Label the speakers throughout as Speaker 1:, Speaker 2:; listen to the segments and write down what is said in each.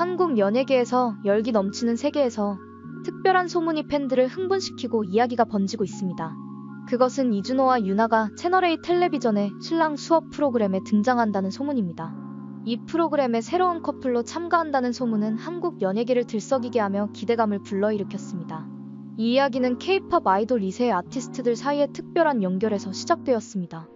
Speaker 1: 한국 연예계에서 열기 넘치는 세계에서 특별한 소문이 팬들을 흥분시키고 이야기가 번지고 있습니다. 그것은 이준호와 유나가 채널A 텔레비전의 신랑 수업 프로그램에 등장한다는 소문입니다. 이 프로그램에 새로운 커플로 참가한다는 소문은 한국 연예계를 들썩이게 하며 기대감을 불러일으켰습니다. 이 이야기는 K-팝 아이돌 2세의 아티스트들 사이의 특별한 연결에서 시작되었습니다.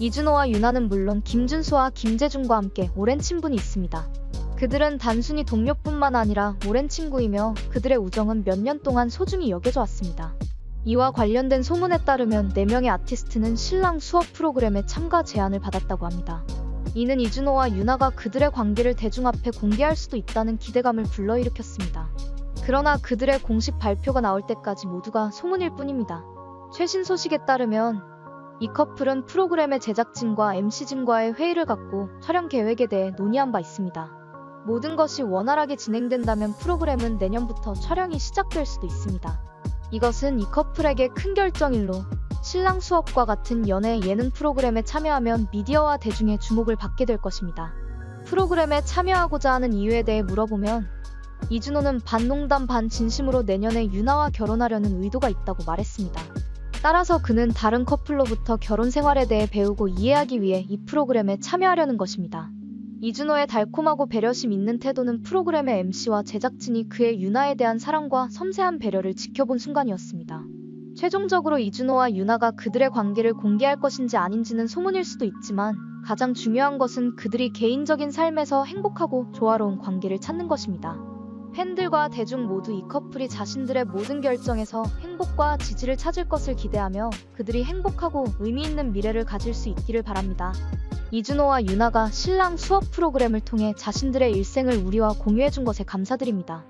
Speaker 1: 이준호와 유나는 물론 김준수와 김재중과 함께 오랜 친분이 있습니다. 그들은 단순히 동료뿐만 아니라 오랜 친구이며 그들의 우정은 몇 년 동안 소중히 여겨져 왔습니다. 이와 관련된 소문에 따르면 4명의 아티스트는 신랑 수업 프로그램에 참가 제안을 받았다고 합니다. 이는 이준호와 유나가 그들의 관계를 대중 앞에 공개할 수도 있다는 기대감을 불러일으켰습니다. 그러나 그들의 공식 발표가 나올 때까지 모두가 소문일 뿐입니다. 최신 소식에 따르면 이 커플은 프로그램의 제작진과 MC진과의 회의를 갖고 촬영 계획에 대해 논의한 바 있습니다. 모든 것이 원활하게 진행된다면 프로그램은 내년부터 촬영이 시작될 수도 있습니다. 이것은 이 커플에게 큰 결정일로 신랑 수업과 같은 연애 예능 프로그램에 참여하면 미디어와 대중의 주목을 받게 될 것입니다. 프로그램에 참여하고자 하는 이유에 대해 물어보면 이준호는 반 농담 반 진심으로 내년에 유나와 결혼하려는 의도가 있다고 말했습니다. 따라서 그는 다른 커플로부터 결혼 생활에 대해 배우고 이해하기 위해 이 프로그램에 참여하려는 것입니다. 이준호의 달콤하고 배려심 있는 태도는 프로그램의 MC와 제작진이 그의 유나에 대한 사랑과 섬세한 배려를 지켜본 순간이었습니다. 최종적으로 이준호와 유나가 그들의 관계를 공개할 것인지 아닌지는 소문일 수도 있지만 가장 중요한 것은 그들이 개인적인 삶에서 행복하고 조화로운 관계를 찾는 것입니다. 팬들과 대중 모두 이 커플이 자신들의 모든 결정에서 행복과 지지를 찾을 것을 기대하며 그들이 행복하고 의미 있는 미래를 가질 수 있기를 바랍니다. 이준호와 유나가 신랑 수업 프로그램을 통해 자신들의 일생을 우리와 공유해준 것에 감사드립니다.